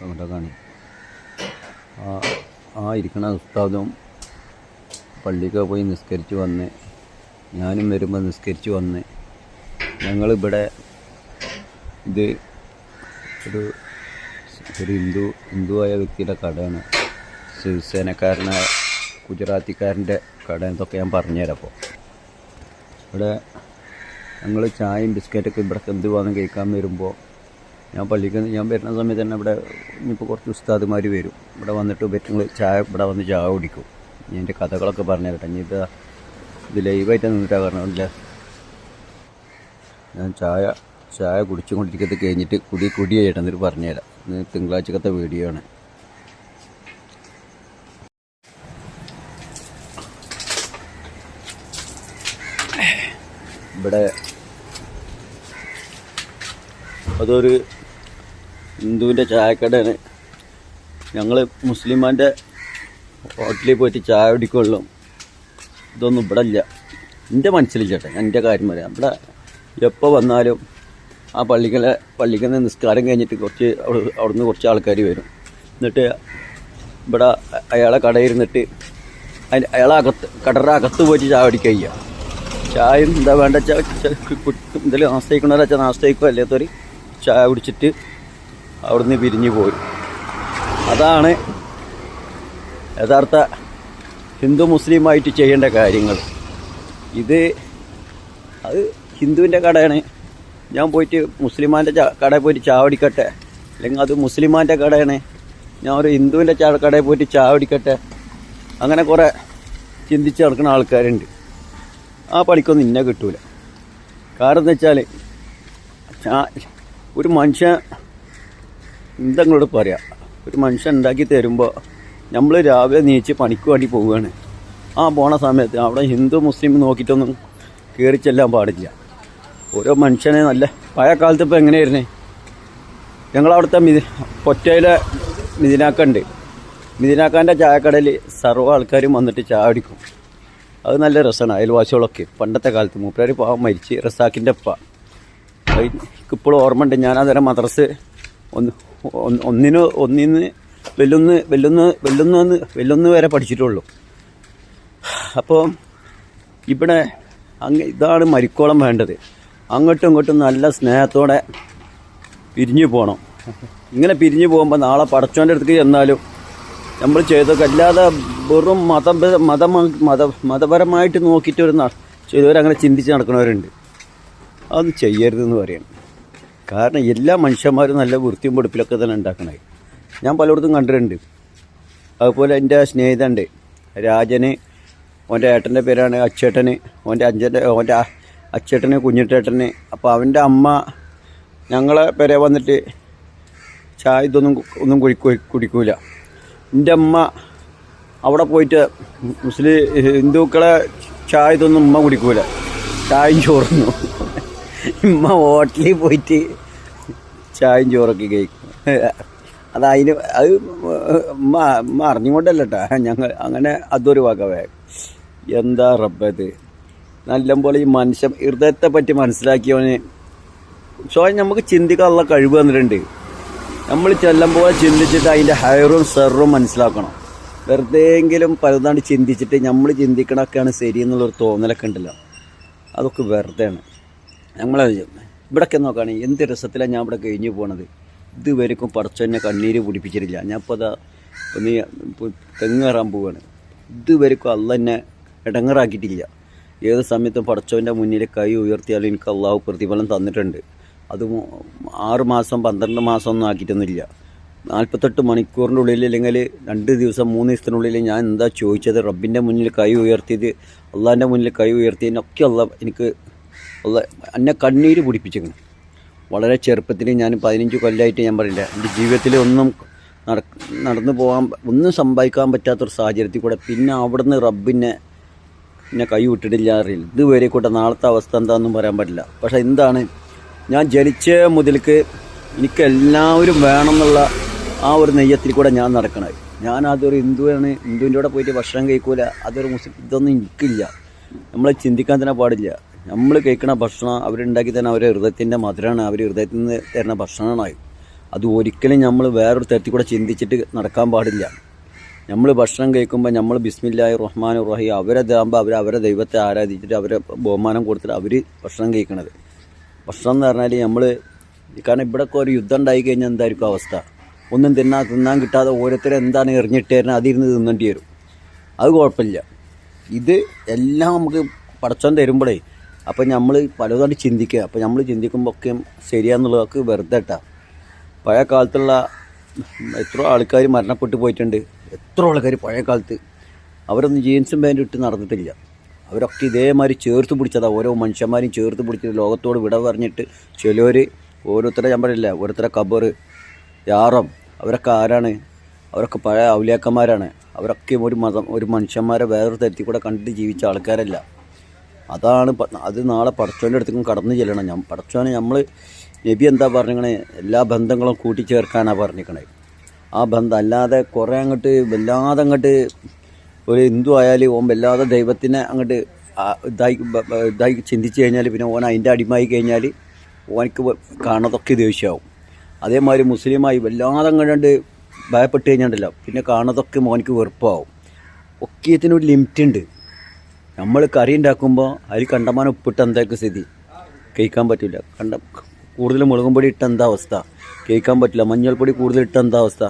കാണി ആ ഇരിക്കണ ഉസ്താദും പള്ളിക്ക് പോയി നിസ്കരിച്ച് വന്ന് ഞാനും വരുമ്പോൾ നിസ്കരിച്ച് വന്ന് ഞങ്ങളിവിടെ ഇത് ഒരു ഒരു ഹിന്ദു ഹിന്ദുവായ വ്യക്തിയുടെ കടയാണ്. ശിവസേനക്കാരനായ ഗുജറാത്തിക്കാരന്റെ കട എന്നൊക്കെ ഞാൻ പറഞ്ഞുതരാം അപ്പോൾ. ഇവിടെ ഞങ്ങൾ ചായയും ബിസ്ക്കറ്റൊക്കെ ഇവിടെ എന്ത് വന്ന് കഴിക്കാൻ വരുമ്പോൾ ഞാൻ പള്ളിക്ക് ഞാൻ വരുന്ന സമയത്ത് തന്നെ ഇവിടെ ഇനിയിപ്പോൾ കുറച്ച് ഉസ്താദുമാർ വരും. ഇവിടെ വന്നിട്ട് പറ്റുങ്ങൾ ചായ ഇവിടെ വന്ന് ചായ കുടിക്കും. എന്റെ കഥകളൊക്കെ പറഞ്ഞു തരട്ടെ ഇനി ഇപ്പോൾ ഇത് ലൈവായിട്ട് നിന്നിട്ടാണ് പറഞ്ഞില്ല ഞാൻ ചായ ചായ കുടിച്ചുകൊണ്ടിരിക്കുന്നത് കഴിഞ്ഞിട്ട് കുടി കുടി ചെയ്യട്ടെ എന്നിട്ട് പറഞ്ഞുതരാം ഇന്ന് തിങ്കളാഴ്ചക്കത്തെ വീഡിയോ ആണ്. ഇവിടെ അതൊരു ഹിന്ദുവിന്റെ ചായക്കടയാണ്. ഞങ്ങൾ മുസ്ലിമാന്റെ ഹോട്ടലിൽ പോയിട്ട് ചായ കുടിക്കുള്ളൂ. ഇതൊന്നും ഇവിടെ ഇല്ല. എന്റെ മനസ്സിൽ ചേട്ടൻ എന്റെ കാര്യം പറയാം. ഇവിടെ എപ്പോൾ വന്നാലും ആ പള്ളിക്കലെ പള്ളിക്കൽ നിസ്കാരം കഴിഞ്ഞിട്ട് കുറച്ച് അവിടെ അവിടുന്ന് കുറച്ച് ആൾക്കാർ വരും. എന്നിട്ട് ഇവിടെ അയാളെ കടയിരുന്നിട്ട് അതിന് അയാളെ അകത്ത് കടറ അകത്ത് പോയിട്ട് ചായ കുടിക്കുക ചെയ്യുക ചായയും എന്താ വേണ്ട എന്തെങ്കിലും നാസ്തയിക്കണവരെ വെച്ചാൽ നാസ്തയിക്കോ അല്ലാത്തൊരു ചായ കുടിച്ചിട്ട് അവിടുന്ന് പിരിഞ്ഞു പോയി. അതാണ് യഥാർത്ഥ ഹിന്ദു മുസ്ലിമായിട്ട് ചെയ്യേണ്ട കാര്യങ്ങൾ. ഇത് അത് ഹിന്ദുവിന്റെ കടയാണ്. ഞാൻ പോയിട്ട് മുസ്ലിമാന്റെ കടയിൽ പോയിട്ട് ചാവടിക്കട്ടെ. അല്ലെങ്കിൽ അത് മുസ്ലിമാന്റെ കടയാണ്. ഞാൻ ഒരു ഹിന്ദുവിന്റെ ചാ കടയിൽ പോയിട്ട് ചാവടിക്കട്ടെ. അങ്ങനെ കുറേ ചിന്തിച്ച് നടക്കുന്ന ആൾക്കാരുണ്ട്. ആ പണിക്കൊന്നും ഇന്നെ കിട്ടൂല. കാരണം എന്ന് വെച്ചാൽ ഒരു മനുഷ്യൻ എന്തെങ്ങളോട് പറയാം ഒരു മനുഷ്യൻ ഉണ്ടാക്കി തരുമ്പോൾ നമ്മൾ രാവിലെ നീച്ച് പണിക്ക് വേണ്ടി പോവുകയാണ്. ആ പോണ സമയത്ത് അവിടെ ഹിന്ദു മുസ്ലിം നോക്കിയിട്ടൊന്നും കയറി ചെല്ലാൻ പാടില്ല. ഓരോ മനുഷ്യനെ നല്ല പഴയ കാലത്ത് ഇപ്പോൾ എങ്ങനെയായിരുന്നേ? ഞങ്ങളവിടുത്തെ മിതി പൊറ്റയിലെ മിതിനാക്കുണ്ട്. മിതിനാക്കാന്റെ ചായക്കടയിൽ സർവ ആൾക്കാരും വന്നിട്ട് ചായ അടിക്കും അത് നല്ല രസമാണ് അയൽവാസികളൊക്കെ. പണ്ടത്തെ കാലത്ത് മൂപ്പരാർ പാവം മരിച്ച് റസാക്കിന്റെ അപ്പ എനിക്കിപ്പോഴും ഓർമ്മ ഉണ്ട് ഞാൻ മദ്രസ് ഒന്ന് ഒന്നിന് ഒന്നിന്ന് വെല്ലൊന്ന് വെല്ലൊന്ന് വെല്ലൊന്ന് വെല്ലൊന്ന് വരെ പഠിച്ചിട്ടുള്ളൂ. അപ്പോൾ ഇവിടെ അങ്ങ് ഇതാണ് മരിക്കോളം വേണ്ടത്. അങ്ങോട്ടും ഇങ്ങോട്ടും നല്ല സ്നേഹത്തോടെ പിരിഞ്ഞു പോകണം ഇങ്ങനെ പിരിഞ്ഞു പോകുമ്പോൾ നാളെ പടച്ചോന്റെ അടുത്തേക്ക് ചെന്നാലും നമ്മൾ ചെയ്തൊക്കെ അല്ലാതെ വെറും മത മത മത മതപരമായിട്ട് നോക്കിയിട്ട് ഒരു ചെയ്തവരങ്ങനെ ചിന്തിച്ച് നടക്കുന്നവരുണ്ട് അതൊന്നും ചെയ്യരുതെന്ന് പറയണം. കാരണം എല്ലാ മനുഷ്യന്മാരും നല്ല വൃത്തിയും പൊടുപ്പിലൊക്കെ തന്നെ ഉണ്ടാക്കണേ. ഞാൻ പലയിടത്തും കണ്ടിട്ടുണ്ട്. അതുപോലെ എന്റെ സ്നേഹിതണ്ട് രാജന് ഓന്റെ ഏട്ടന്റെ പേരാണ് അച്ചേട്ടന് ഓന്റെ അഞ്ചന്റെ ഓന്റെ അച്ചേട്ടന് കുഞ്ഞിട്ടേട്ടന്. അപ്പോൾ അവന്റെ അമ്മ ഞങ്ങളെ പേരെ വന്നിട്ട് ചായ ഇതൊന്നും ഒന്നും കുടി കുടി- കുടിക്കൂല. എന്റെ അമ്മ അവിടെ പോയിട്ട് മുസ്ലിം ഹിന്ദുക്കളെ ചായ ഇതൊന്നും ഉമ്മ കുടിക്കൂല. ചായയും ചോറുന്നു ഉമ്മ ഹോട്ടലിൽ പോയിട്ട് ചായയും ചോറൊക്കെ കഴിക്കും. അത് അതിന് അത് ഉമ്മ അറിഞ്ഞുകൊണ്ടല്ല കേട്ടോ ഞങ്ങൾ അങ്ങനെ അതൊരു വകവേ എന്താ റബ്ബത് നല്ലപോലെ ഈ മനുഷ്യൻ ഹൃദയത്തെ പറ്റി മനസ്സിലാക്കിയവന് സ്വയം നമുക്ക് ചിന്തിക്കാനുള്ള കഴിവ് തന്നിട്ടുണ്ട്. നമ്മൾ ചെല്ലുമ്പോൾ ചിന്തിച്ചിട്ട് അതിന്റെ ഹയറും സെറും മനസ്സിലാക്കണം. വെറുതെയെങ്കിലും പലതാണ്ട് ചിന്തിച്ചിട്ട് നമ്മൾ ചിന്തിക്കണൊക്കെയാണ് ശരി എന്നുള്ളൊരു തോന്നലൊക്കെ ഉണ്ടല്ലോ. അതൊക്കെ വെറുതെയാണ്. നമ്മളെ ഇവിടൊക്കെ നോക്കുകയാണെങ്കിൽ എന്ത് രസത്തിലാണ് ഞാൻ ഇവിടെ കഴിഞ്ഞു പോണത്. ഇതുവരെക്കും പടച്ചെന്നെ കണ്ണീര് പിടിപ്പിച്ചിട്ടില്ല. ഞാൻ ഇപ്പോൾ അതാ ഒന്ന് തെങ്ങ് കയറാൻ പോവുകയാണ് ഇതുവരെക്കും അല്ല എന്നെ ഇടങ്ങറാക്കിയിട്ടില്ല. ഏത് സമയത്തും പടച്ചവന്റെ മുന്നിൽ കൈ ഉയർത്തിയാലും എനിക്ക് അള്ളാഹു പ്രതിഫലം തന്നിട്ടുണ്ട്. അത് ആറ് മാസം പന്ത്രണ്ട് മാസം ഒന്നും ആക്കിയിട്ടൊന്നുമില്ല. നാൽപ്പത്തെട്ട് മണിക്കൂറിന്റെ ഉള്ളിൽ അല്ലെങ്കിൽ രണ്ട് ദിവസം മൂന്ന് ദിവസത്തിനുള്ളിൽ ഞാൻ എന്താ ചോദിച്ചത്? റബ്ബിന്റെ മുന്നിൽ കൈ ഉയർത്തിയത് അള്ളാഹിന്റെ മുന്നിൽ കൈ ഉയർത്തിയതിനൊക്കെ അല്ല എനിക്ക് അല്ല എന്നെ കണ്ണീര് പിടിപ്പിച്ചിരിക്കണം വളരെ ചെറുപ്പത്തിൽ ഞാൻ പതിനഞ്ച് കൊല്ലമായിട്ട് ഞാൻ പറയില്ല എന്റെ ജീവിതത്തിൽ ഒന്നും നട നടന്നു പോകാൻ ഒന്നും സമ്പാദിക്കാൻ പറ്റാത്തൊരു സാഹചര്യത്തിൽ കൂടെ പിന്നെ അവിടുന്ന് റബ്ബിനെ എന്നെ കൈ വിട്ടിട്ടില്ല അറിയില്ല. ഇതുവരെ കൂട്ടെ നാളത്തെ അവസ്ഥ എന്താണെന്നും പറയാൻ പറ്റില്ല. പക്ഷെ എന്താണ് ഞാൻ ജനിച്ച മുതൽക്ക് എനിക്ക് എല്ലാവരും വേണമെന്നുള്ള ആ ഒരു നെയ്യത്തിൽ കൂടെ ഞാൻ നടക്കണത് ഞാൻ അതൊരു ഹിന്ദുവാണ്. ഹിന്ദുവിന്റെ കൂടെ പോയിട്ട് ഭക്ഷണം കഴിക്കൂല. അതൊരു മുസ്ലിം ഇതൊന്നും എനിക്കില്ല. നമ്മളെ ചിന്തിക്കാൻ തന്നെ പാടില്ല. നമ്മൾ കഴിക്കുന്ന ഭക്ഷണം അവരുണ്ടാക്കി തന്നെ അവരുടെ ഹൃദയത്തിന്റെ മധുരമാണ് അവർ ഹൃദയത്തിൽ നിന്ന് തരുന്ന ഭക്ഷണമാണ് അത്. ഒരിക്കലും നമ്മൾ വേറൊരു തരത്തിൽ കൂടെ ചിന്തിച്ചിട്ട് നടക്കാൻ പാടില്ല. നമ്മൾ ഭക്ഷണം കഴിക്കുമ്പോൾ നമ്മൾ ബിസ്മില്ലായി റഹ്മാൻ റഹി അവരെ ഇതാകുമ്പോൾ അവർ അവരെ ദൈവത്തെ ആരാധിച്ചിട്ട് അവരെ ബഹുമാനം കൊടുത്തിട്ട് അവർ ഭക്ഷണം കഴിക്കണത്. ഭക്ഷണം എന്ന് പറഞ്ഞാൽ നമ്മൾ കാരണം ഇവിടെയൊക്കെ ഒരു യുദ്ധം ഉണ്ടായി കഴിഞ്ഞാൽ എന്തായിരിക്കും അവസ്ഥ? ഒന്നും തിന്നാൻ തിന്നാൻ കിട്ടാതെ ഓരോരുത്തരും എന്താണ് എറിഞ്ഞിട്ട് തരുന്നത്? അതിരുന്ന് തിന്നേണ്ടി വരും. അത് കുഴപ്പമില്ല. ഇത് എല്ലാം നമുക്ക് പടച്ചോൻ തരുമ്പോഴേ അപ്പം നമ്മൾ പലതായിട്ട് ചിന്തിക്കുക അപ്പം നമ്മൾ ചിന്തിക്കുമ്പോൾ ഒക്കെ ശരിയാന്നുള്ളതൊക്കെ വെറുതെ ഇട്ടാ. പഴയ കാലത്തുള്ള എത്ര ആൾക്കാർ മരണപ്പെട്ടു പോയിട്ടുണ്ട്. എത്ര ആൾക്കാർ പഴയ കാലത്ത്. അവരൊന്നും ജീൻസും പാന്റും ഇട്ട് നടന്നിട്ടില്ല. അവരൊക്കെ ഇതേമാതിരി ചേർത്ത് പിടിച്ചതാണ് ഓരോ മനുഷ്യന്മാരും ചേർത്ത് പിടിച്ച് ലോകത്തോട് വിട പറഞ്ഞിട്ട് ചിലവർ ഓരോരുത്തരെ ഞാൻ പറയില്ല ഓരോരുത്തരെ കബർ യാറം അവരൊക്കെ ആരാണ്? അവരൊക്കെ പഴയ ഔലിയാക്കന്മാരാണ്. അവരൊക്കെ ഒരു മതം ഒരു മനുഷ്യന്മാരെ വേറൊരു തരത്തിൽ കൂടെ കണ്ടിട്ട് ജീവിച്ച ആൾക്കാരല്ല. അതാണ് അത് നാളെ പടച്ചോന്റെ അടുത്തേക്കും കടന്നു ചെല്ലണം. ഞാൻ പടച്ചോനെ നമ്മൾ നബി എന്താ പറഞ്ഞിരിക്കണേ എല്ലാ ബന്ധങ്ങളും കൂട്ടിച്ചേർക്കാനാണ് പറഞ്ഞിരിക്കണേ ആ ബന്ധം അല്ലാതെ കുറേ അങ്ങോട്ട് വല്ലാതെ അങ്ങോട്ട് ഒരു ഹിന്ദു ആയാലും ഓൻ വല്ലാതെ ദൈവത്തിനെ അങ്ങോട്ട് ഇതായി ഇതായി ചിന്തിച്ച് കഴിഞ്ഞാൽ പിന്നെ ഓൻ അതിന്റെ അടിമായി കഴിഞ്ഞാൽ ഓനക്ക് കാണതൊക്കെ ദേഷ്യമാവും അതേമാതിരി മുസ്ലിമായി വല്ലാതെ അങ്ങോട്ട് ഭയപ്പെട്ട് കഴിഞ്ഞാണ്ടല്ലോ പിന്നെ കാണതൊക്കെ മോനക്ക് വെറുപ്പാവും. ഒക്കെയത്തിനൊരു ലിമിറ്റ് ഉണ്ട് നമ്മൾ കറി ഉണ്ടാക്കുമ്പോൾ അതിൽ കണ്ടമാനം ഉപ്പിട്ട് എന്തായിരിക്കും സ്ഥിതി? കഴിക്കാൻ പറ്റില്ല കണ്ട കൂടുതൽ മുളകും പൊടി ഇട്ട എന്താ അവസ്ഥ? കഴിക്കാൻ പറ്റില്ല മഞ്ഞൾപ്പൊടി കൂടുതൽ ഇട്ട എന്താ അവസ്ഥ?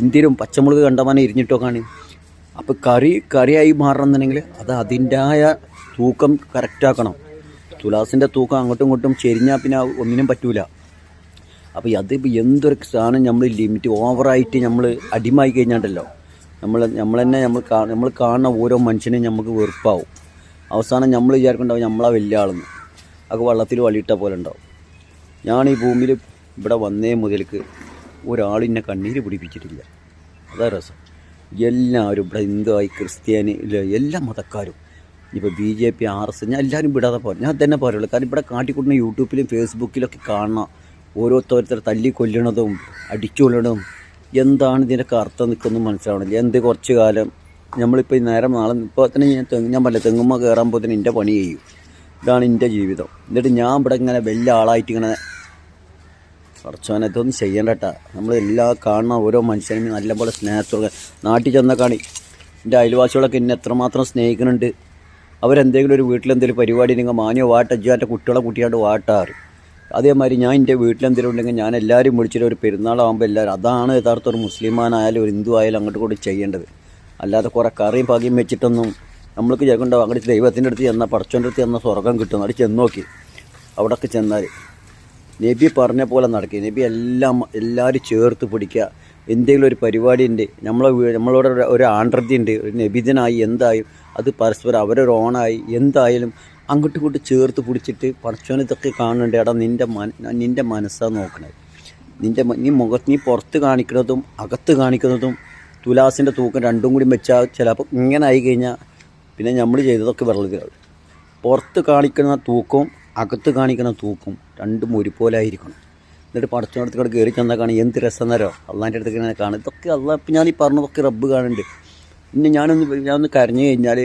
എന്തിനും പച്ചമുളക് കണ്ടമാനം ഇരിഞ്ഞിട്ടൊക്കെയാണ് അപ്പോൾ കറി കറിയായി മാറണമെന്നുണ്ടെങ്കിൽ അത് അതിന്റെതായ തൂക്കം കറക്റ്റാക്കണം തുലാസിന്റെ തൂക്കം അങ്ങോട്ടും ഇങ്ങോട്ടും ചെരിഞ്ഞാൽ പിന്നെ ഒന്നിനും പറ്റൂല. അപ്പോൾ അത് എന്തൊരു സാധനം നമ്മൾ ലിമിറ്റ് ഓവറായിട്ട് നമ്മൾ അടിമായി കഴിഞ്ഞാണ്ടല്ലോ. നമ്മൾ നമ്മൾ തന്നെ നമ്മൾ നമ്മൾ കാണുന്ന ഓരോ മനുഷ്യനെയും നമുക്ക് വെറുപ്പാവും. അവസാനം നമ്മൾ വിചാരിക്കുന്നുണ്ടാവും നമ്മളാ വലിയ ആളെന്ന്. അത് വള്ളത്തിൽ വള്ളിയിട്ട പോലെ ഉണ്ടാവും. ഞാൻ ഈ ഭൂമിയിൽ ഇവിടെ വന്നേ മുതൽക്ക് ഒരാളിനെ കണ്ണീര് പിടിപ്പിച്ചിട്ടില്ല. അതാ രസം. എല്ലാവരും ഇവിടെ ഹിന്ദുവായി ക്രിസ്ത്യാനി എല്ലാ മതക്കാരും. ഇപ്പോൾ B J P R S ഞാൻ എല്ലാവരും വിടാതെ പോകും ഞാൻ തന്നെ പറയുള്ളൂ. കാരണം ഇവിടെ കാട്ടിക്കൂട്ടുന്ന യൂട്യൂബിലും ഫേസ്ബുക്കിലൊക്കെ കാണുന്ന ഓരോരുത്തർ തല്ലി കൊല്ലണതും അടിച്ചു കൊല്ലണതും എന്താണ് ഇതിന്റെയൊക്കെ അർത്ഥം നിൽക്കുന്നു മനസ്സിലാവണില്ല. എന്ത് കുറച്ച് കാലം? നമ്മളിപ്പോൾ ഈ നേരം നാളെ ഇപ്പോൾ തന്നെ ഞാൻ തെങ്ങ് ഞാൻ പറഞ്ഞില്ല തെങ്ങുമ്മ കയറാൻ പോകുന്നതിന് എന്റെ പണി ചെയ്യും. ഇതാണ് എന്റെ ജീവിതം. എന്നിട്ട് ഞാൻ ഇവിടെ ഇങ്ങനെ വലിയ ആളായിട്ട് ഇങ്ങനെ കുറച്ചോനെ ഇതൊന്നും ചെയ്യണ്ടട്ടാ നമ്മൾ എല്ലാ കാണുന്ന ഓരോ മനുഷ്യനും നല്ലപോലെ സ്നേഹത്തോടെ നാട്ടിൽ ചെന്ന കാണി. എന്റെ അയൽവാസികളൊക്കെ എന്നെ എത്രമാത്രം സ്നേഹിക്കുന്നുണ്ട്. അവരെന്തെങ്കിലും ഒരു വീട്ടിലെന്തെങ്കിലും പരിപാടി നിങ്ങൾ മാനിയോ വാട്ട അജ്ജാന്റെ കുട്ടികളെ കുട്ടിയാണ്ട് വാട്ടാറ് അതേമാതിരി ഞാൻ എന്റെ വീട്ടിലെന്തെങ്കിലും ഉണ്ടെങ്കിൽ ഞാൻ എല്ലാവരും വിളിച്ചിട്ട് ഒരു പെരുന്നാളാകുമ്പോൾ എല്ലാവരും അതാണ് യഥാർത്ഥ ഒരു മുസ്ലിമാനായാലും ഒരു ഹിന്ദു ആയാലും അങ്ങോട്ട് കൂടി ചെയ്യേണ്ടത്. അല്ലാതെ കുറേ കറിയും പകയും വെച്ചിട്ടൊന്നും നമ്മൾക്ക് ചേക്കുണ്ടാവും അങ്ങോട്ട് ദൈവത്തിന്റെ അടുത്ത് ചെന്ന പടച്ചോന്റെ അടുത്ത് ചെന്ന സ്വർഗം കിട്ടും. അവിടെ ചെന്ന് നോക്കി. അവിടെയൊക്കെ ചെന്നാൽ നബി പറഞ്ഞ പോലെ നടക്കുക. നബി എല്ലാം എല്ലാവരും ചേർത്ത് പിടിക്കുക. എന്തെങ്കിലും ഒരു പരിപാടി ഉണ്ട് നമ്മളെ നമ്മളോട് ഒരു- ഒരു ഉണ്ട്. ഒരു നബിദിനായി എന്തായും? അത് പരസ്പരം അവരൊരു ഓണായി. എന്തായാലും അങ്ങോട്ടും ഇങ്ങോട്ടും ചേർത്ത് പിടിച്ചിട്ട് പടച്ചോനെ ഇതൊക്കെ കാണുന്നുണ്ട്. എടാ നിന്റെ മന നിന്റെ മനസ്സാണ് നോക്കണത്. നിന്റെ നീ മുഖത്ത് നീ പുറത്ത് കാണിക്കുന്നതും അകത്ത് കാണിക്കുന്നതും തുലാസിന്റെ തൂക്കം രണ്ടും കൂടി വെച്ചാൽ ചിലപ്പോൾ ഇങ്ങനെ ആയി കഴിഞ്ഞാൽ പിന്നെ നമ്മൾ ചെയ്തതൊക്കെ വെള്ളത്തിലാവും പുറത്ത് കാണിക്കുന്ന തൂക്കവും അകത്ത് കാണിക്കുന്ന തൂക്കും രണ്ടും ഒരുപോലെ ആയിരിക്കണം. എന്നിട്ട് പടച്ചോടത്തോട് കയറി ചെന്നാൽ കാണും എന്ത് രസം തരോ അള്ളാന്റെ അടുത്ത് ഇങ്ങനെ കാണും. ഇതൊക്കെ അള്ളാഹ് ഇപ്പം ഞാൻ ഈ പറഞ്ഞതൊക്കെ റബ്ബ് കാണുന്നുണ്ട്. പിന്നെ ഞാനൊന്ന് ഞാനൊന്ന് കരഞ്ഞു കഴിഞ്ഞാൽ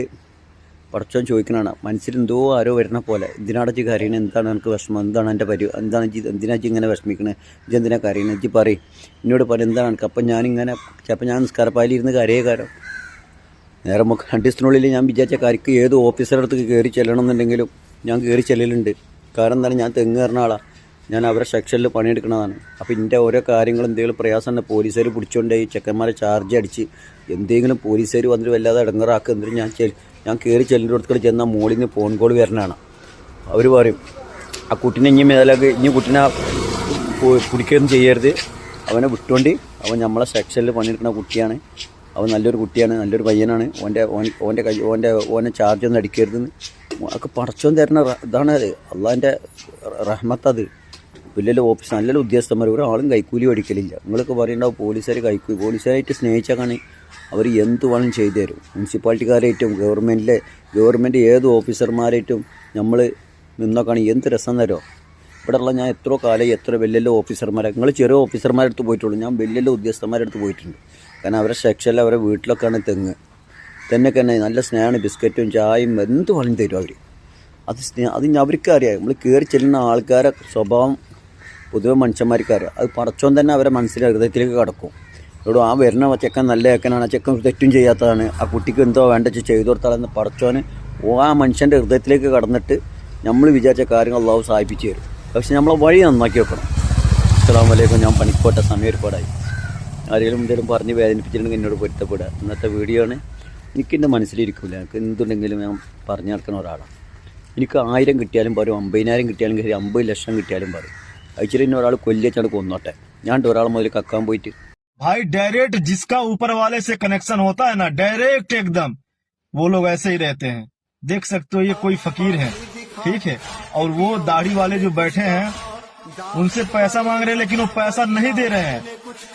പടച്ചോൻ ചോദിക്കണതാണ് മനസ്സിൽ എന്തോ ആരോ വരുന്ന പോലെ എന്തിനാണ് ജി എന്താണ് എനിക്ക് വിഷമം? എന്താണ് എന്റെ പരി? എന്താണ് ജി എന്തിനാ ജി ഇങ്ങനെ വിഷമിക്കണത് ജി എന്തിനാ കരയണത് ജി പറയും. എന്നോട് പറയും എന്താണ് എനിക്ക് അപ്പം ഞാനിങ്ങനെ ചിലപ്പോൾ ഞാൻ നിസ്കാരപ്പാലിരുന്ന് കരയേ കാരം നേരെ നമുക്ക് രണ്ട് ഞാൻ വിചാരിച്ച കാര്യക്ക് ഏത് ഓഫീസറുടെ അടുത്ത് കയറി ചെല്ലണം എന്നുണ്ടെങ്കിലും ഞാൻ കയറി ചെല്ലലുണ്ട്. കാരണം എന്താണ്? ഞാൻ തെങ്ങ് കയറുന്ന ആളാണ് ഞാൻ അവരുടെ സെക്ഷനിൽ പണിയെടുക്കുന്നതാണ്. അപ്പോൾ എന്റെ ഓരോ കാര്യങ്ങൾ എന്തെങ്കിലും പ്രയാസം ഉണ്ട് പോലീസുകാർ പിടിച്ചുകൊണ്ടേ ചെക്കന്മാരെ ചാർജ് അടിച്ച് എന്തെങ്കിലും പോലീസുകാർ വന്നിട്ട് വല്ലാതെ ഇടങ്ങറാക്കുക. എന്നിട്ട് ഞാൻ ഞാൻ കയറി ചെല്ലിന്റെ ചെന്നാൽ മോളിൽ നിന്ന് ഫോൺ കോൾ വരണതാണ്. അവർ പറയും ആ കുട്ടീനെ ഇനി മേലാക്ക് ഇനി കുട്ടീനെ കുടിക്കുകയൊന്നും ചെയ്യരുത്. അവനെ വിട്ടുകൊണ്ട് അവൻ നമ്മളെ സെക്ഷനിൽ പണിയെടുക്കുന്ന കുട്ടിയാണ്. അവൻ നല്ലൊരു കുട്ടിയാണ് നല്ലൊരു പയ്യനാണ്. ഓന്റെ ഓൻ ഓന്റെ കൈ ഓന്റെ ഓനെ ചാർജ് ഒന്നും അടിക്കരുതെന്ന് ഒക്കെ പടച്ചോൻ തരുന്ന ഇതാണ് അത്. അള്ളാന്റെ റഹ്മത്ത് അത് വലിയ ഓഫീസ് നല്ലൊരു ഉദ്യോഗസ്ഥന്മാർ ഒരാളും കൈക്കൂലി മേടിക്കലില്ല. നിങ്ങളൊക്കെ പറയുന്നുണ്ടാവും പോലീസുകാർ കൈക്കൂലി പോലീസുകാരായിട്ട് സ്നേഹിച്ചാൽ അവർ എന്ത് വേണം ചെയ്തു തരും മുനിസിപ്പാലിറ്റിക്കാരായിട്ടും ഗവൺമെന്റിലെ ഗവൺമെന്റ് ഏത് ഓഫീസർമാരായിട്ടും നമ്മൾ നിന്നൊക്കെയാണ് എന്ത് രസം തരോ? ഇവിടെയുള്ള ഞാൻ എത്ര കാലം എത്ര വലിയ വലിയ ഓഫീസർമാരെ. നിങ്ങൾ ചെറിയ ഓഫീസർമാരുടെ അടുത്ത് പോയിട്ടുള്ളൂ. ഞാൻ വലിയ വലിയ അടുത്ത് പോയിട്ടുണ്ട്. കാരണം അവരുടെ സെക്ഷനിൽ അവരുടെ വീട്ടിലൊക്കെയാണ് തെങ്ങ്. തന്നെ തന്നെ നല്ല സ്നേഹമാണ് ബിസ്ക്കറ്റും ചായയും എന്ത് വേണമെങ്കിലും തരും അവർ അത് സ്നേഹം അത് ഞാൻ അവർക്ക് അറിയാം. നമ്മൾ കയറി ചെല്ലുന്ന ആൾക്കാരെ സ്വഭാവം പൊതുവെ മനുഷ്യന്മാർക്കറിയാം. അത് പറച്ചോൻ തന്നെ അവരെ മനസ്സിലെ ഹൃദയത്തിലേക്ക് കടക്കും. ഇവിടെ ആ വരുന്ന ചെക്കൻ നല്ല ചെക്കനാണ് ആ ചെക്കൻ തെറ്റും ചെയ്യാത്തതാണ്. ആ കുട്ടിക്ക് എന്തോ വേണ്ട ചെയ്തു കൊടുത്താലെന്ന് ഓ ആ മനുഷ്യന്റെ ഹൃദയത്തിലേക്ക് കടന്നിട്ട് നമ്മൾ വിചാരിച്ച കാര്യങ്ങൾ അള്ളാഹു സഹായിപ്പിച്ചു തരും. പക്ഷെ നമ്മളെ വഴി നന്നാക്കി വെക്കണം. അസ്സാം വലൈക്കും ഞാൻ പണിക്കോട്ട. സമയം ഒരുപാടായി. ആരെങ്കിലും എന്തെങ്കിലും പറഞ്ഞ് വേദനിപ്പിച്ചിട്ടുണ്ടെങ്കിൽ എന്നോട് പൊരുത്തപ്പെടുക. ഇന്നത്തെ വീഡിയോ ആണ്. എനിക്കെന്റെ മനസ്സിലിരിക്കില്ല എനിക്ക് എന്തുണ്ടെങ്കിലും ഞാൻ പറഞ്ഞു നടക്കുന്ന ഒരാളാണ്. എനിക്ക് ആയിരം കിട്ടിയാലും പറയും അമ്പതിനായിരം കിട്ടിയാലും കയറി അമ്പത് ലക്ഷം കിട്ടിയാലും പറയും. അയച്ചിട്ട് എന്നെ ഒരാൾ കൊല്ലിച്ചാണ് കൊന്നോട്ടെ. ഞാൻ ഒരാൾ മുതൽ കക്കാൻ പോയിട്ട് भाई डायरेक्ट जिसका ऊपर वाले से कनेक्शन होता है ना डायरेक्ट एकदम। वो लोग ऐसे ही रहते हैं। देख सकते हो, ये कोई फकीर है। ठीक है? और वो दाढ़ी वाले जो बैठे हैं, उनसे पैसा मांग रहे हैं, लेकिन वो पैसा नहीं दे रहे हैं।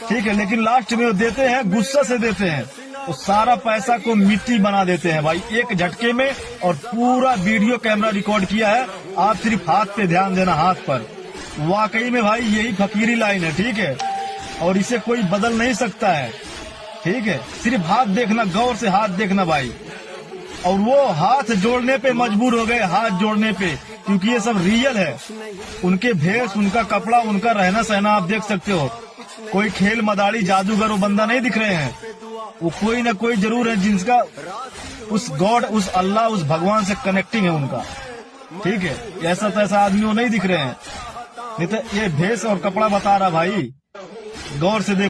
ठीक है? लेकिन लास्ट में वो देते हैं, गुस्सा से देते हैं। तो सारा पैसा को मिट्टी बना देते हैं भाई, एक झटके में। और पूरा वीडियो कैमरा रिकॉर्ड किया है। आप सिर्फ़ हाथ पे ध्यान देना, हाथ पर। वाकई में भाई, यही फकीरी लाइन है। ठीक है? और इसे कोई बदल नहीं सकता है। ठीक है? सिर्फ़ हाथ देखना, गौर से हाथ देखना भाई। और वो हाथ जोड़ने पे मजबूर हो गए, हाथ जोड़ने पे, क्योंकि ये सब रियल है। उनके भेष, उनका कपड़ा, उनका रहना सहना आप देख सकते हो। कोई खेल मदारी, जादूगर वो बंदा नहीं दिख रहे हैं। वो कोई ना कोई ज़रूर है जिनका उस गॉड, उस अल्लाह, उस भगवान से कनेक्टिंग है उनका। ठीक है? ऐसा तैसा आदमी वो नहीं दिख रहे हैं। नहीं तो ये भेष और कपड़ा बता रहा भाई। गौर से देख